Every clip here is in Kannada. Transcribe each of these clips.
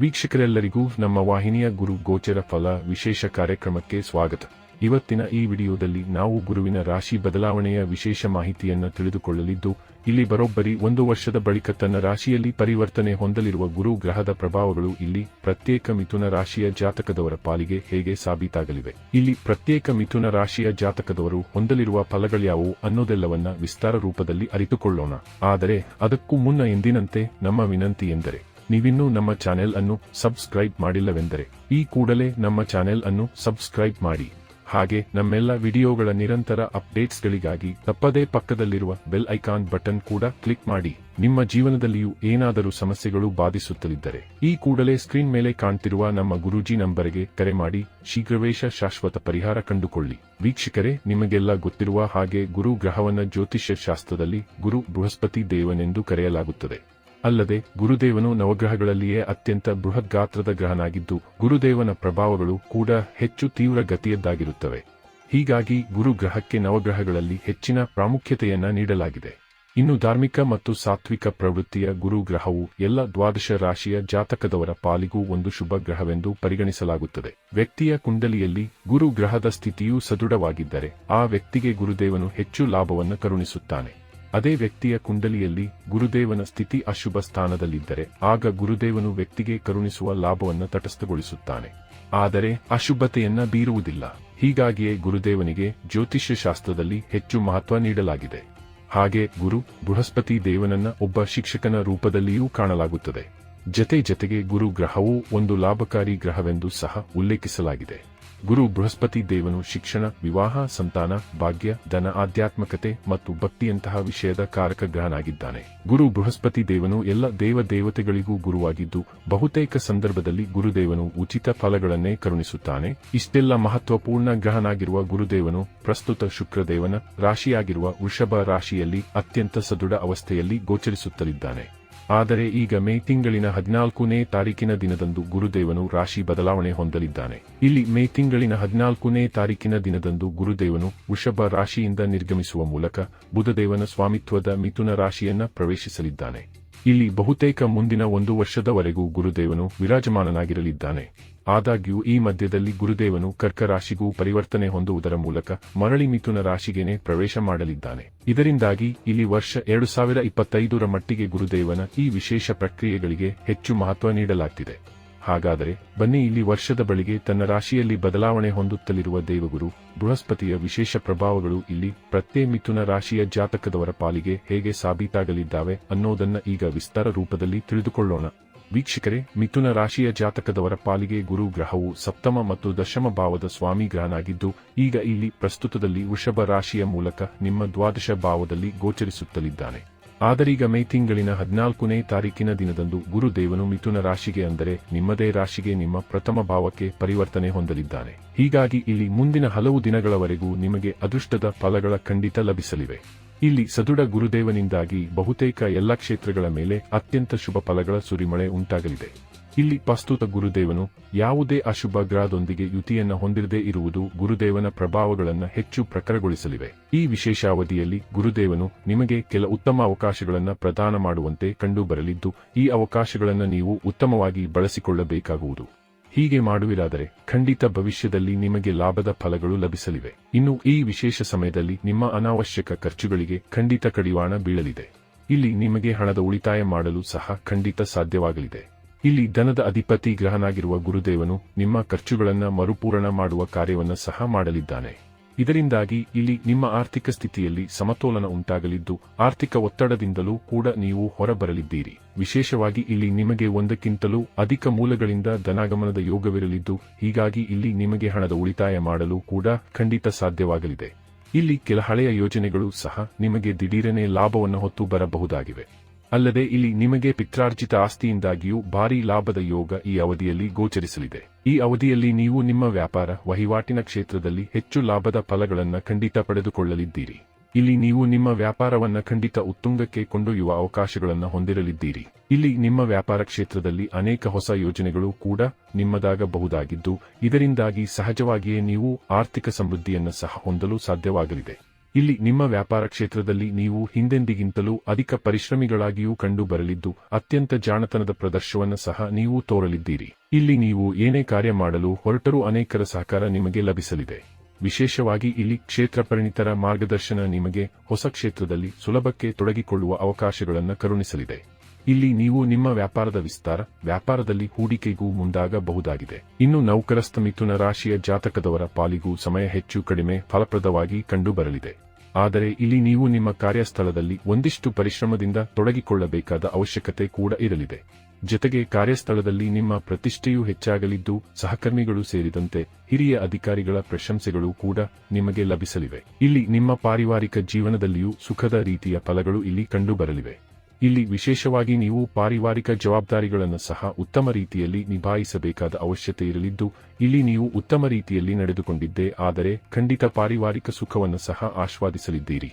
ವೀಕ್ಷಕರೆಲ್ಲರಿಗೂ ನಮ್ಮ ವಾಹಿನಿಯ ಗುರು ಗೋಚರ ಫಲ ವಿಶೇಷ ಕಾರ್ಯಕ್ರಮಕ್ಕೆ ಸ್ವಾಗತ. ಇವತ್ತಿನ ಈ ವಿಡಿಯೋದಲ್ಲಿ ನಾವು ಗುರುವಿನ ರಾಶಿ ಬದಲಾವಣೆಯ ವಿಶೇಷ ಮಾಹಿತಿಯನ್ನು ತಿಳಿದುಕೊಳ್ಳಲಿದ್ದು, ಇಲ್ಲಿ ಬರೋಬ್ಬರಿ ಒಂದು ವರ್ಷದ ಬಳಿಕ ತನ್ನ ರಾಶಿಯಲ್ಲಿ ಪರಿವರ್ತನೆ ಹೊಂದಲಿರುವ ಗುರು ಗ್ರಹದ ಪ್ರಭಾವಗಳು ಇಲ್ಲಿ ಪ್ರತ್ಯೇಕ ಮಿಥುನ ರಾಶಿಯ ಜಾತಕದವರ ಪಾಲಿಗೆ ಹೇಗೆ ಸಾಬೀತಾಗಲಿವೆ. ಇಲ್ಲಿ ಪ್ರತ್ಯೇಕ ಮಿಥುನ ರಾಶಿಯ ಜಾತಕದವರು ಹೊಂದಲಿರುವ ಫಲಗಳ್ಯಾವು ಅನ್ನೋದೆಲ್ಲವನ್ನ ವಿಸ್ತಾರ ರೂಪದಲ್ಲಿ ಅರಿತುಕೊಳ್ಳೋಣ. ಆದರೆ ಅದಕ್ಕೂ ಮುನ್ನ ಎಂದಿನಂತೆ ನಮ್ಮ ವಿನಂತಿ ಎಂದರೆ ನೀವಿನ್ನೂ ನಮ್ಮ ಚಾನೆಲ್ ಅನ್ನು ಸಬ್ಸ್ಕ್ರೈಬ್ ಮಾಡಿಲ್ಲವೆಂದರೆ ಈ ಕೂಡಲೇ ನಮ್ಮ ಚಾನೆಲ್ ಅನ್ನು ಸಬ್ಸ್ಕ್ರೈಬ್ ಮಾಡಿ. ಹಾಗೆ ನಮ್ಮೆಲ್ಲ ವಿಡಿಯೋಗಳ ನಿರಂತರ ಅಪ್ಡೇಟ್ಸ್ಗಳಿಗಾಗಿ ತಪ್ಪದೇ ಪಕ್ಕದಲ್ಲಿರುವ ಬೆಲ್ ಐಕಾನ್ ಬಟನ್ ಕೂಡ ಕ್ಲಿಕ್ ಮಾಡಿ. ನಿಮ್ಮ ಜೀವನದಲ್ಲಿಯೂ ಏನಾದರೂ ಸಮಸ್ಯೆಗಳು ಬಾಧಿಸುತ್ತಲಿದ್ದರೆ ಈ ಕೂಡಲೇ ಸ್ಕ್ರೀನ್ ಮೇಲೆ ಕಾಣ್ತಿರುವ ನಮ್ಮ ಗುರೂಜಿ ನಂಬರ್ಗೆ ಕರೆ ಮಾಡಿ. ಶೀಘ್ರವೇಶ ಶಾಶ್ವತ ಪರಿಹಾರ ಕಂಡುಕೊಳ್ಳಿ. ವೀಕ್ಷಕರೇ, ನಿಮಗೆಲ್ಲ ಗೊತ್ತಿರುವ ಹಾಗೆ ಗುರು ಗ್ರಹವನ್ನ ಜ್ಯೋತಿಷ್ಯ ಶಾಸ್ತ್ರದಲ್ಲಿ ಗುರು ಬೃಹಸ್ಪತಿ ದೇವನೆಂದು ಕರೆಯಲಾಗುತ್ತದೆ. ಅಲ್ಲದೆ ಗುರುದೇವನು ನವಗ್ರಹಗಳಲ್ಲಿಯೇ ಅತ್ಯಂತ ಬೃಹತ್ ಗಾತ್ರದ ಗ್ರಹನಾಗಿದ್ದು, ಗುರುದೇವನ ಪ್ರಭಾವಗಳು ಕೂಡ ಹೆಚ್ಚು ತೀವ್ರ ಗತಿಯದ್ದಾಗಿರುತ್ತವೆ. ಹೀಗಾಗಿ ಗುರು ಗ್ರಹಕ್ಕೆ ನವಗ್ರಹಗಳಲ್ಲಿ ಹೆಚ್ಚಿನ ಪ್ರಾಮುಖ್ಯತೆಯನ್ನ ನೀಡಲಾಗಿದೆ. ಇನ್ನು ಧಾರ್ಮಿಕ ಮತ್ತು ಸಾತ್ವಿಕ ಪ್ರವೃತ್ತಿಯ ಗುರು ಗ್ರಹವು ಎಲ್ಲ ದ್ವಾದಶ ರಾಶಿಯ ಜಾತಕದವರ ಪಾಲಿಗೂ ಒಂದು ಶುಭ ಗ್ರಹವೆಂದು ಪರಿಗಣಿಸಲಾಗುತ್ತದೆ. ವ್ಯಕ್ತಿಯ ಕುಂಡಲಿಯಲ್ಲಿ ಗುರು ಗ್ರಹದ ಸ್ಥಿತಿಯು ಸದೃಢವಾಗಿದ್ದರೆ, ಆ ವ್ಯಕ್ತಿಗೆ ಗುರುದೇವನು ಹೆಚ್ಚು ಲಾಭವನ್ನು ಕರುಣಿಸುತ್ತಾನೆ. ಅದೇ ವ್ಯಕ್ತಿಯ ಕುಂಡಲಿಯಲ್ಲಿ ಗುರುದೇವನ ಸ್ಥಿತಿ ಅಶುಭ ಸ್ಥಾನದಲ್ಲಿದ್ದರೆ ಆಗ ಗುರುದೇವನು ವ್ಯಕ್ತಿಗೆ ಕರುಣಿಸುವ ಲಾಭವನ್ನು ತಟಸ್ಥಗೊಳಿಸುತ್ತಾನೆ. ಆದರೆ ಅಶುಭತೆಯನ್ನ ಬೀರುವುದಿಲ್ಲ. ಹೀಗಾಗಿಯೇ ಗುರುದೇವನಿಗೆ ಜ್ಯೋತಿಷ್ಯ ಶಾಸ್ತ್ರದಲ್ಲಿ ಹೆಚ್ಚು ಮಹತ್ವ ನೀಡಲಾಗಿದೆ. ಹಾಗೆ ಗುರು ಬೃಹಸ್ಪತಿ ದೇವನನ್ನ ಒಬ್ಬ ಶಿಕ್ಷಕನ ರೂಪದಲ್ಲಿಯೂ ಕಾಣಲಾಗುತ್ತದೆ. ಜತೆ ಜತೆಗೆ ಗುರು ಗ್ರಹವು ಒಂದು ಲಾಭಕಾರಿ ಗ್ರಹವೆಂದು ಸಹ ಉಲ್ಲೇಖಿಸಲಾಗಿದೆ. ಗುರು ಬೃಹಸ್ಪತಿ ದೇವನು ಶಿಕ್ಷಣ, ವಿವಾಹ, ಸಂತಾನ, ಭಾಗ್ಯ, ಧನ, ಆಧ್ಯಾತ್ಮಕತೆ ಮತ್ತು ಭಕ್ತಿಯಂತಹ ವಿಷಯದ ಕಾರಕ ಗ್ರಹನಾಗಿದ್ದಾನೆ. ಗುರು ಬೃಹಸ್ಪತಿ ದೇವನು ಎಲ್ಲ ದೇವ ದೇವತೆಗಳಿಗೂ ಗುರುವಾಗಿದ್ದು, ಬಹುತೇಕ ಸಂದರ್ಭದಲ್ಲಿ ಗುರುದೇವನು ಉಚಿತ ಫಲಗಳನ್ನೇ ಕರುಣಿಸುತ್ತಾನೆ. ಇಷ್ಟೆಲ್ಲ ಮಹತ್ವಪೂರ್ಣ ಗ್ರಹನಾಗಿರುವ ಗುರುದೇವನು ಪ್ರಸ್ತುತ ಶುಕ್ರದೇವನ ರಾಶಿಯಾಗಿರುವ ವೃಷಭ ರಾಶಿಯಲ್ಲಿ ಅತ್ಯಂತ ಸದೃಢ ಅವಸ್ಥೆಯಲ್ಲಿ ಗೋಚರಿಸುತ್ತಲಿದ್ದಾನೆ. ಆದರೆ ಈಗ ಮೇ ತಿಂಗಳಿನ ಹದಿನಾಲ್ಕನೇ ತಾರೀಕಿನ ದಿನದಂದು ಗುರುದೇವನು ರಾಶಿ ಬದಲಾವಣೆ ಹೊಂದಲಿದ್ದಾನೆ. ಇಲ್ಲಿ ಮೇ ತಿಂಗಳಿನ ಹದಿನಾಲ್ಕನೇ ತಾರೀಕಿನ ದಿನದಂದು ಗುರುದೇವನು ವೃಷಭ ರಾಶಿಯಿಂದ ನಿರ್ಗಮಿಸುವ ಮೂಲಕ ಬುಧದೇವನ ಸ್ವಾಮಿತ್ವದ ಮಿಥುನ ರಾಶಿಯನ್ನ ಪ್ರವೇಶಿಸಲಿದ್ದಾನೆ. ಇಲ್ಲಿ ಬಹುತೇಕ ಮುಂದಿನ ಒಂದು ವರ್ಷದವರೆಗೂ ಗುರುದೇವನು ವಿರಾಜಮಾನನಾಗಿರಲಿದ್ದಾನೆ. ಆದಾಗ್ಯೂ ಈ ಮಧ್ಯದಲ್ಲಿ ಗುರುದೇವನು ಕರ್ಕ ರಾಶಿಗೂ ಪರಿವರ್ತನೆ ಹೊಂದುವುದರ ಮೂಲಕ ಮರಳಿ ಮಿಥುನ ರಾಶಿಗೇನೆ ಪ್ರವೇಶ ಮಾಡಲಿದ್ದಾನೆ. ಇದರಿಂದಾಗಿ ಇಲ್ಲಿ ವರ್ಷ ಎರಡು ಸಾವಿರ ಇಪ್ಪತ್ತೈದರ ಮಟ್ಟಿಗೆ ಗುರುದೇವನ ಈ ವಿಶೇಷ ಪ್ರಕ್ರಿಯೆಗಳಿಗೆ ಹೆಚ್ಚು ಮಹತ್ವ ನೀಡಲಾಗ್ತಿದೆ. ಹಾಗಾದರೆ ಬನ್ನಿ ಇಲ್ಲಿ ವರ್ಷದ ಬಳಿಗೆ ತನ್ನ ರಾಶಿಯಲ್ಲಿ ಬದಲಾವಣೆ ಹೊಂದುತ್ತಲಿರುವ ದೇವಗುರು, ಬೃಹಸ್ಪತಿಯ ವಿಶೇಷ ಪ್ರಭಾವಗಳು ಇಲ್ಲಿ ಪ್ರತ್ಯೇ ಮಿಥುನ ರಾಶಿಯ ಜಾತಕದವರ ಪಾಲಿಗೆ ಹೇಗೆ ಸಾಬೀತಾಗಲಿದ್ದಾವೆ ಅನ್ನೋದನ್ನ ಈಗ ವಿಸ್ತಾರ ರೂಪದಲ್ಲಿ ತಿಳಿದುಕೊಳ್ಳೋಣ. ವೀಕ್ಷಕರೇ, ಮಿಥುನ ರಾಶಿಯ ಜಾತಕದವರ ಪಾಲಿಗೆ ಗುರು ಗ್ರಹವು ಸಪ್ತಮ ಮತ್ತು ದಶಮ ಭಾವದ ಸ್ವಾಮಿ ಗ್ರಹನಾಗಿದ್ದು, ಈಗ ಇಲ್ಲಿ ಪ್ರಸ್ತುತದಲ್ಲಿ ವೃಷಭ ರಾಶಿಯ ಮೂಲಕ ನಿಮ್ಮ ದ್ವಾದಶ ಭಾವದಲ್ಲಿ ಗೋಚರಿಸುತ್ತಲಿದ್ದಾನೆ. ಆದರೀಗ ಮೇ ತಿಂಗಳಿನ ಹದಿನಾಲ್ಕನೇ ತಾರೀಕಿನ ದಿನದಂದು ಗುರುದೇವನು ಮಿಥುನ ರಾಶಿಗೆ ಅಂದರೆ ನಿಮ್ಮದೇ ರಾಶಿಗೆ ನಿಮ್ಮ ಪ್ರಥಮ ಭಾವಕ್ಕೆ ಪರಿವರ್ತನೆ ಹೊಂದಲಿದ್ದಾನೆ. ಹೀಗಾಗಿ ಇಲ್ಲಿ ಮುಂದಿನ ಹಲವು ದಿನಗಳವರೆಗೂ ನಿಮಗೆ ಅದೃಷ್ಟದ ಫಲಗಳ ಖಂಡಿತ ಲಭಿಸಲಿವೆ. ಇಲ್ಲಿ ಸದೃಢ ಗುರುದೇವನಿಂದಾಗಿ ಬಹುತೇಕ ಎಲ್ಲ ಕ್ಷೇತ್ರಗಳ ಮೇಲೆ ಅತ್ಯಂತ ಶುಭ ಫಲಗಳ ಸುರಿಮಳೆ ಉಂಟಾಗಲಿದೆ. ಇಲ್ಲಿ ಪ್ರಸ್ತುತ ಗುರುದೇವನು ಯಾವುದೇ ಅಶುಭ ಗ್ರಹದೊಂದಿಗೆ ಯುತಿಯನ್ನ ಹೊಂದಿರದೇ ಇರುವುದು ಗುರುದೇವನ ಪ್ರಭಾವಗಳನ್ನು ಹೆಚ್ಚು ಪ್ರಖರಗೊಳಿಸಲಿವೆ. ಈ ವಿಶೇಷ ಅವಧಿಯಲ್ಲಿ ಗುರುದೇವನು ನಿಮಗೆ ಕೆಲ ಉತ್ತಮ ಅವಕಾಶಗಳನ್ನು ಪ್ರದಾನ ಮಾಡುವಂತೆ ಕಂಡುಬರಲಿದ್ದು, ಈ ಅವಕಾಶಗಳನ್ನು ನೀವು ಉತ್ತಮವಾಗಿ ಬಳಸಿಕೊಳ್ಳಬೇಕಾಗುವುದು. ಹೀಗೆ ಮಾಡುವಿರಾದರೆ ಖಂಡಿತ ಭವಿಷ್ಯದಲ್ಲಿ ನಿಮಗೆ ಲಾಭದ ಫಲಗಳು ಲಭಿಸಲಿವೆ. ಇನ್ನು ಈ ವಿಶೇಷ ಸಮಯದಲ್ಲಿ ನಿಮ್ಮ ಅನಾವಶ್ಯಕ ಖರ್ಚುಗಳಿಗೆ ಖಂಡಿತ ಕಡಿವಾಣ ಬೀಳಲಿದೆ. ಇಲ್ಲಿ ನಿಮಗೆ ಹಣದ ಉಳಿತಾಯ ಮಾಡಲು ಸಹ ಖಂಡಿತ ಸಾಧ್ಯವಾಗಲಿದೆ. ಇಲ್ಲಿ ಧನದ ಅಧಿಪತಿ ಗ್ರಹನಾಗಿರುವ ಗುರುದೇವನು ನಿಮ್ಮ ಖರ್ಚುಗಳನ್ನು ಮರುಪೂರಣ ಮಾಡುವ ಕಾರ್ಯವನ್ನು ಸಹ ಮಾಡಲಿದ್ದಾನೆ. ಇದರಿಂದಾಗಿ ಇಲ್ಲಿ ನಿಮ್ಮ ಆರ್ಥಿಕ ಸ್ಥಿತಿಯಲ್ಲಿ ಸಮತೋಲನ ಉಂಟಾಗಲಿದ್ದು, ಆರ್ಥಿಕ ಒತ್ತಡದಿಂದಲೂ ಕೂಡ ನೀವು ಹೊರಬರಲಿದ್ದೀರಿ. ವಿಶೇಷವಾಗಿ ಇಲ್ಲಿ ನಿಮಗೆ ಒಂದಕ್ಕಿಂತಲೂ ಅಧಿಕ ಮೂಲಗಳಿಂದ ಧನಾಗಮನದ ಯೋಗವಿರಲಿದ್ದು, ಹೀಗಾಗಿ ಇಲ್ಲಿ ನಿಮಗೆ ಹಣದ ಉಳಿತಾಯ ಮಾಡಲು ಕೂಡ ಖಂಡಿತ ಸಾಧ್ಯವಾಗಲಿದೆ. ಇಲ್ಲಿ ಕೆಲ ಹಳೆಯ ಯೋಜನೆಗಳು ಸಹ ನಿಮಗೆ ದಿಢೀರನೆ ಲಾಭವನ್ನು ಹೊತ್ತು ಬರಬಹುದಾಗಿವೆ. ಅಲ್ಲದೆ ಇಲ್ಲಿ ನಿಮಗೆ ಪಿತ್ರಾರ್ಜಿತ ಆಸ್ತಿಯಿಂದಾಗಿಯೂ ಭಾರೀ ಲಾಭದ ಯೋಗ ಈ ಅವಧಿಯಲ್ಲಿ ಗೋಚರಿಸಲಿದೆ. ಈ ಅವಧಿಯಲ್ಲಿ ನೀವು ನಿಮ್ಮ ವ್ಯಾಪಾರ, ವಹಿವಾಟಿನ ಕ್ಷೇತ್ರದಲ್ಲಿ ಹೆಚ್ಚು ಲಾಭದ ಫಲಗಳನ್ನು ಖಂಡಿತ ಪಡೆದುಕೊಳ್ಳಲಿದ್ದೀರಿ. ಇಲ್ಲಿ ನೀವು ನಿಮ್ಮ ವ್ಯಾಪಾರವನ್ನ ಖಂಡಿತ ಉತ್ತುಂಗಕ್ಕೆ ಕೊಂಡೊಯ್ಯುವ ಅವಕಾಶಗಳನ್ನು ಹೊಂದಿರಲಿದ್ದೀರಿ. ಇಲ್ಲಿ ನಿಮ್ಮ ವ್ಯಾಪಾರ ಕ್ಷೇತ್ರದಲ್ಲಿ ಅನೇಕ ಹೊಸ ಯೋಜನೆಗಳು ಕೂಡ ನಿಮ್ಮದಾಗಬಹುದಾಗಿದ್ದು, ಇದರಿಂದಾಗಿ ಸಹಜವಾಗಿಯೇ ನೀವು ಆರ್ಥಿಕ ಸಮೃದ್ಧಿಯನ್ನು ಸಹ ಹೊಂದಲು ಸಾಧ್ಯವಾಗಲಿದೆ. ಇಲ್ಲಿ ನಿಮ್ಮ ವ್ಯಾಪಾರ ಕ್ಷೇತ್ರದಲ್ಲಿ ನೀವು ಹಿಂದೆಂದಿಗಿಂತಲೂ ಅಧಿಕ ಪರಿಶ್ರಮಿಗಳಾಗಿಯೂ ಕಂಡು ಬರಲಿದ್ದು ಅತ್ಯಂತ ಜಾಣತನದ ಪ್ರದರ್ಶವನ್ನು ಸಹ ನೀವು ತೋರಲಿದ್ದೀರಿ. ಇಲ್ಲಿ ನೀವು ಏನೇ ಕಾರ್ಯ ಮಾಡಲು ಹೊರಟರೂ ಅನೇಕರ ಸಹಕಾರ ನಿಮಗೆ ಲಭಿಸಲಿದೆ. ವಿಶೇಷವಾಗಿ ಇಲ್ಲಿ ಕ್ಷೇತ್ರ ಪರಿಣಿತರ ಮಾರ್ಗದರ್ಶನ ನಿಮಗೆ ಹೊಸ ಕ್ಷೇತ್ರದಲ್ಲಿ ಸುಲಭಕ್ಕೆ ತೊಡಗಿಕೊಳ್ಳುವ ಅವಕಾಶಗಳನ್ನು ಕರುಣಿಸಲಿದೆ. ಇಲ್ಲಿ ನೀವು ನಿಮ್ಮ ವ್ಯಾಪಾರದ ವಿಸ್ತಾರ, ವ್ಯಾಪಾರದಲ್ಲಿ ಹೂಡಿಕೆಗೂ ಮುಂದಾಗಬಹುದಾಗಿದೆ. ಇನ್ನು ನೌಕರಸ್ಥ ಮಿಥುನ ರಾಶಿಯ ಜಾತಕದವರ ಪಾಲಿಗೂ ಸಮಯ ಹೆಚ್ಚು ಕಡಿಮೆ ಫಲಪ್ರದವಾಗಿ ಕಂಡುಬರಲಿದೆ. ಆದರೆ ಇಲ್ಲಿ ನೀವು ನಿಮ್ಮ ಕಾರ್ಯಸ್ಥಳದಲ್ಲಿ ಒಂದಿಷ್ಟು ಪರಿಶ್ರಮದಿಂದ ತೊಡಗಿಕೊಳ್ಳಬೇಕಾದ ಅವಶ್ಯಕತೆ ಕೂಡ ಇರಲಿದೆ. ಜೊತೆಗೆ ಕಾರ್ಯಸ್ಥಳದಲ್ಲಿ ನಿಮ್ಮ ಪ್ರತಿಷ್ಠೆಯೂ ಹೆಚ್ಚಾಗಲಿದ್ದು, ಸಹಕರ್ಮಿಗಳು ಸೇರಿದಂತೆ ಹಿರಿಯ ಅಧಿಕಾರಿಗಳ ಪ್ರಶಂಸೆಗಳು ಕೂಡ ನಿಮಗೆ ಲಭಿಸಲಿವೆ. ಇಲ್ಲಿ ನಿಮ್ಮ ಪಾರಿವಾರಿಕ ಜೀವನದಲ್ಲಿಯೂ ಸುಖದ ರೀತಿಯ ಫಲಗಳು ಇಲ್ಲಿ ಕಂಡುಬರಲಿವೆ. ಇಲ್ಲಿ ವಿಶೇಷವಾಗಿ ನೀವು ಪಾರಿವಾರಿಕ ಜವಾಬ್ದಾರಿಗಳನ್ನು ಸಹ ಉತ್ತಮ ರೀತಿಯಲ್ಲಿ ನಿಭಾಯಿಸಬೇಕಾದ ಅವಶ್ಯಕತೆ ಇರಲಿದ್ದು, ಇಲ್ಲಿ ನೀವು ಉತ್ತಮ ರೀತಿಯಲ್ಲಿ ನಡೆದುಕೊಂಡಿದ್ದೆ, ಆದರೆ ಖಂಡಿತ ಪಾರಿವಾರಿಕ ಸುಖವನ್ನು ಸಹ ಆಸ್ವಾದಿಸಲಿದ್ದೀರಿ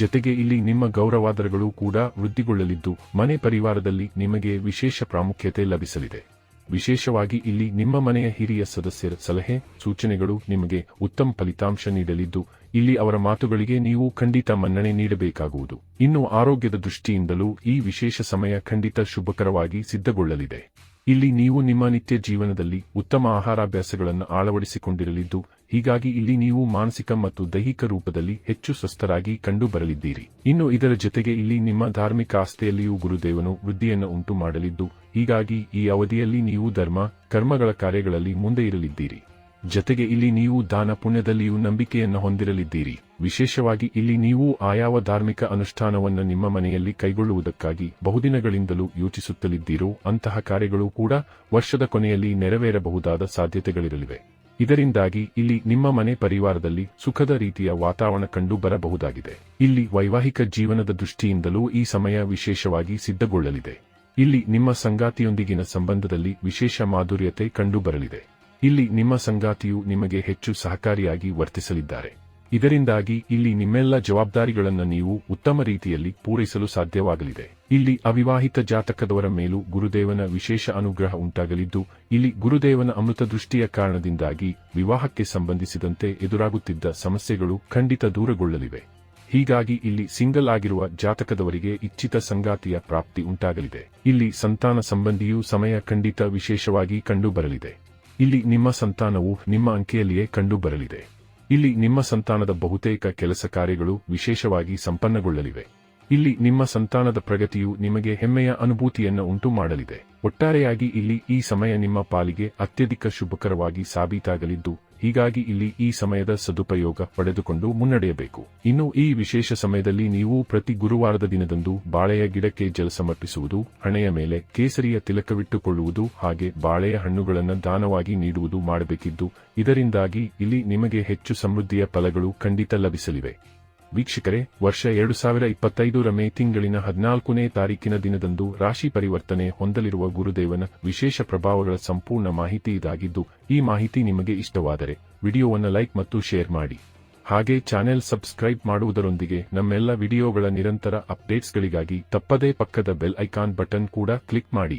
ಜತೆಗೆ ಇಲ್ಲಿ ನಿಮ್ಮ ಗೌರವಾದರಗಳು ಕೂಡ ವೃದ್ಧಿಗೊಳ್ಳಲಿದ್ದು, ಮನೆ ಪರಿವಾರದಲ್ಲಿ ನಿಮಗೆ ವಿಶೇಷ ಪ್ರಾಮುಖ್ಯತೆ ಲಭಿಸಲಿದೆ. ವಿಶೇಷವಾಗಿ ಇಲ್ಲಿ ನಿಮ್ಮ ಮನೆಯ ಹಿರಿಯ ಸದಸ್ಯರ ಸಲಹೆ, ಸೂಚನೆಗಳು ನಿಮಗೆ ಉತ್ತಮ ಫಲಿತಾಂಶ ನೀಡಲಿದ್ದು ಇಲ್ಲಿ ಅವರ ಮಾತುಗಳಿಗೆ ನೀವು ಖಂಡಿತ ಮನ್ನಣೆ ನೀಡಬೇಕಾಗುವುದು. ಇನ್ನು ಆರೋಗ್ಯದ ದೃಷ್ಟಿಯಿಂದಲೂ ಈ ವಿಶೇಷ ಸಮಯ ಖಂಡಿತ ಶುಭಕರವಾಗಿ ಸಿದ್ಧಗೊಳ್ಳಲಿದೆ. ಇಲ್ಲಿ ನೀವು ನಿಮ್ಮ ನಿತ್ಯ ಜೀವನದಲ್ಲಿ ಉತ್ತಮ ಆಹಾರಾಭ್ಯಾಸಗಳನ್ನು ಅಳವಡಿಸಿಕೊಂಡಿರಲಿದ್ದು, ಹೀಗಾಗಿ ಇಲ್ಲಿ ನೀವು ಮಾನಸಿಕ ಮತ್ತು ದೈಹಿಕ ರೂಪದಲ್ಲಿ ಹೆಚ್ಚು ಸ್ವಸ್ಥರಾಗಿ ಕಂಡುಬರಲಿದ್ದೀರಿ. ಇನ್ನು ಇದರ ಜೊತೆಗೆ ಇಲ್ಲಿ ನಿಮ್ಮ ಧಾರ್ಮಿಕ ಆಸ್ತೆಯಲ್ಲಿಯೂ ಗುರುದೇವನು ವೃದ್ಧಿಯನ್ನು ಉಂಟು ಮಾಡಲಿದ್ದು ಹೀಗಾಗಿ ಈ ಅವಧಿಯಲ್ಲಿ ನೀವು ಧರ್ಮ, ಕರ್ಮಗಳ ಕಾರ್ಯಗಳಲ್ಲಿ ಮುಂದೆ ಇರಲಿದ್ದೀರಿ. ಜೊತೆಗೆ ಇಲ್ಲಿ ನೀವು ದಾನ ಪುಣ್ಯದಲ್ಲಿಯೂ ನಂಬಿಕೆಯನ್ನು ಹೊಂದಿರಲಿದ್ದೀರಿ. ವಿಶೇಷವಾಗಿ ಇಲ್ಲಿ ನೀವು ಆಯಾವ ಧಾರ್ಮಿಕ ಅನುಷ್ಠಾನವನ್ನು ನಿಮ್ಮ ಮನೆಯಲ್ಲಿ ಕೈಗೊಳ್ಳುವುದಕ್ಕಾಗಿ ಬಹುದಿನಗಳಿಂದಲೂ ಯೋಚಿಸುತ್ತಲಿದ್ದೀರೋ, ಅಂತಹ ಕಾರ್ಯಗಳು ಕೂಡ ವರ್ಷದ ಕೊನೆಯಲ್ಲಿ ನೆರವೇರಬಹುದಾದ ಸಾಧ್ಯತೆಗಳಿರಲಿವೆ. ಇದರಿಂದಾಗಿ ಇಲ್ಲಿ ನಿಮ್ಮ ಮನೆ ಪರಿವಾರದಲ್ಲಿ ಸುಖದ ರೀತಿಯ ವಾತಾವರಣ ಕಂಡು ಬರಬಹುದಾಗಿದೆ ಇಲ್ಲಿ ವೈವಾಹಿಕ ಜೀವನದ ದೃಷ್ಟಿಯಿಂದಲೂ ಈ ಸಮಯ ವಿಶೇಷವಾಗಿ ಸಿದ್ಧಗೊಳ್ಳಲಿದೆ. ಇಲ್ಲಿ ನಿಮ್ಮ ಸಂಗಾತಿಯೊಂದಿಗಿನ ಸಂಬಂಧದಲ್ಲಿ ವಿಶೇಷ ಮಾಧುರ್ಯತೆ ಕಂಡುಬರಲಿದೆ. ಇಲ್ಲಿ ನಿಮ್ಮ ಸಂಗಾತಿಯು ನಿಮಗೆ ಹೆಚ್ಚು ಸಹಕಾರಿಯಾಗಿ ವರ್ತಿಸಲಿದ್ದಾರೆ. ಇದರಿಂದಾಗಿ ಇಲ್ಲಿ ನಿಮ್ಮೆಲ್ಲ ಜವಾಬ್ದಾರಿಗಳನ್ನು ನೀವು ಉತ್ತಮ ರೀತಿಯಲ್ಲಿ ಪೂರೈಸಲು ಸಾಧ್ಯವಾಗಲಿದೆ. ಇಲ್ಲಿ ಅವಿವಾಹಿತ ಜಾತಕದವರ ಮೇಲೂ ಗುರುದೇವನ ವಿಶೇಷ ಅನುಗ್ರಹ ಉಂಟಾಗಲಿದ್ದು, ಇಲ್ಲಿ ಗುರುದೇವನ ಅಮೃತ ದೃಷ್ಟಿಯ ಕಾರಣದಿಂದಾಗಿ ವಿವಾಹಕ್ಕೆ ಸಂಬಂಧಿಸಿದಂತೆ ಎದುರಾಗುತ್ತಿದ್ದ ಸಮಸ್ಯೆಗಳು ಖಂಡಿತ ದೂರಗೊಳ್ಳಲಿವೆ. ಹೀಗಾಗಿ ಇಲ್ಲಿ ಸಿಂಗಲ್ ಆಗಿರುವ ಜಾತಕದವರಿಗೆ ಇಚ್ಛಿತ ಸಂಗಾತಿಯ ಪ್ರಾಪ್ತಿ ಉಂಟಾಗಲಿದೆ. ಇಲ್ಲಿ ಸಂತಾನ ಸಂಬಂಧಿಯೂ ಸಮಯ ಖಂಡಿತ ವಿಶೇಷವಾಗಿ ಕಂಡುಬರಲಿದೆ. ಇಲ್ಲಿ ನಿಮ್ಮ ಸಂತಾನವು ನಿಮ್ಮ ಅಂಕೆಯಲ್ಲಿಯೇ ಕಂಡುಬರಲಿದೆ. ಇಲ್ಲಿ ನಿಮ್ಮ ಸಂತಾನದ ಬಹುತೇಕ ಕೆಲಸ ಕಾರ್ಯಗಳು ವಿಶೇಷವಾಗಿ ಸಂಪನ್ನಗೊಳ್ಳಲಿವೆ. ಇಲ್ಲಿ ನಿಮ್ಮ ಸಂತಾನದ ಪ್ರಗತಿಯು ನಿಮಗೆ ಹೆಮ್ಮೆಯ ಅನುಭೂತಿಯನ್ನು ಉಂಟು ಮಾಡಲಿದೆ ಒಟ್ಟಾರೆಯಾಗಿ ಇಲ್ಲಿ ಈ ಸಮಯ ನಿಮ್ಮ ಪಾಲಿಗೆ ಅತ್ಯಧಿಕ ಶುಭಕರವಾಗಿ ಸಾಬೀತಾಗಲಿದ್ದು ಹೀಗಾಗಿ ಇಲ್ಲಿ ಈ ಸಮಯದ ಸದುಪಯೋಗ ಪಡೆದುಕೊಂಡು ಮುನ್ನಡೆಯಬೇಕು. ಇನ್ನು ಈ ವಿಶೇಷ ಸಮಯದಲ್ಲಿ ನೀವು ಪ್ರತಿ ಗುರುವಾರದ ದಿನದಂದು ಬಾಳೆಯ ಗಿಡಕ್ಕೆ ಜಲ ಸಮರ್ಪಿಸುವುದು, ಹಣೆಯ ಮೇಲೆ ಕೇಸರಿಯ ತಿಲಕವಿಟ್ಟುಕೊಳ್ಳುವುದು ಹಾಗೆ ಬಾಳೆಯ ಹಣ್ಣುಗಳನ್ನು ದಾನವಾಗಿ ನೀಡುವುದು ಮಾಡಬೇಕಿದ್ದು, ಇದರಿಂದಾಗಿ ಇಲ್ಲಿ ನಿಮಗೆ ಹೆಚ್ಚು ಸಮೃದ್ಧಿಯ ಫಲಗಳು ಖಂಡಿತ ಲಭಿಸಲಿವೆ. ವೀಕ್ಷಕರೇ, ವರ್ಷ ಎರಡು ಸಾವಿರ ಇಪ್ಪತ್ತೈದರ ಮೇ ತಿಂಗಳಿನ ಹದಿನಾಲ್ಕನೇ ತಾರೀಕಿನ ದಿನದಂದು ರಾಶಿ ಪರಿವರ್ತನೆ ಹೊಂದಲಿರುವ ಗುರುದೇವನ ವಿಶೇಷ ಪ್ರಭಾವಗಳ ಸಂಪೂರ್ಣ ಮಾಹಿತಿ ಇದಾಗಿದ್ದು, ಈ ಮಾಹಿತಿ ನಿಮಗೆ ಇಷ್ಟವಾದರೆ ವಿಡಿಯೋವನ್ನು ಲೈಕ್ ಮತ್ತು ಶೇರ್ ಮಾಡಿ. ಹಾಗೆ ಚಾನೆಲ್ ಸಬ್ಸ್ಕ್ರೈಬ್ ಮಾಡುವುದರೊಂದಿಗೆ ನಮ್ಮೆಲ್ಲ ವಿಡಿಯೋಗಳ ನಿರಂತರ ಅಪ್ಡೇಟ್ಸ್ಗಳಿಗಾಗಿ ತಪ್ಪದೇ ಪಕ್ಕದ ಬೆಲ್ ಐಕಾನ್ ಬಟನ್ ಕೂಡ ಕ್ಲಿಕ್ ಮಾಡಿ.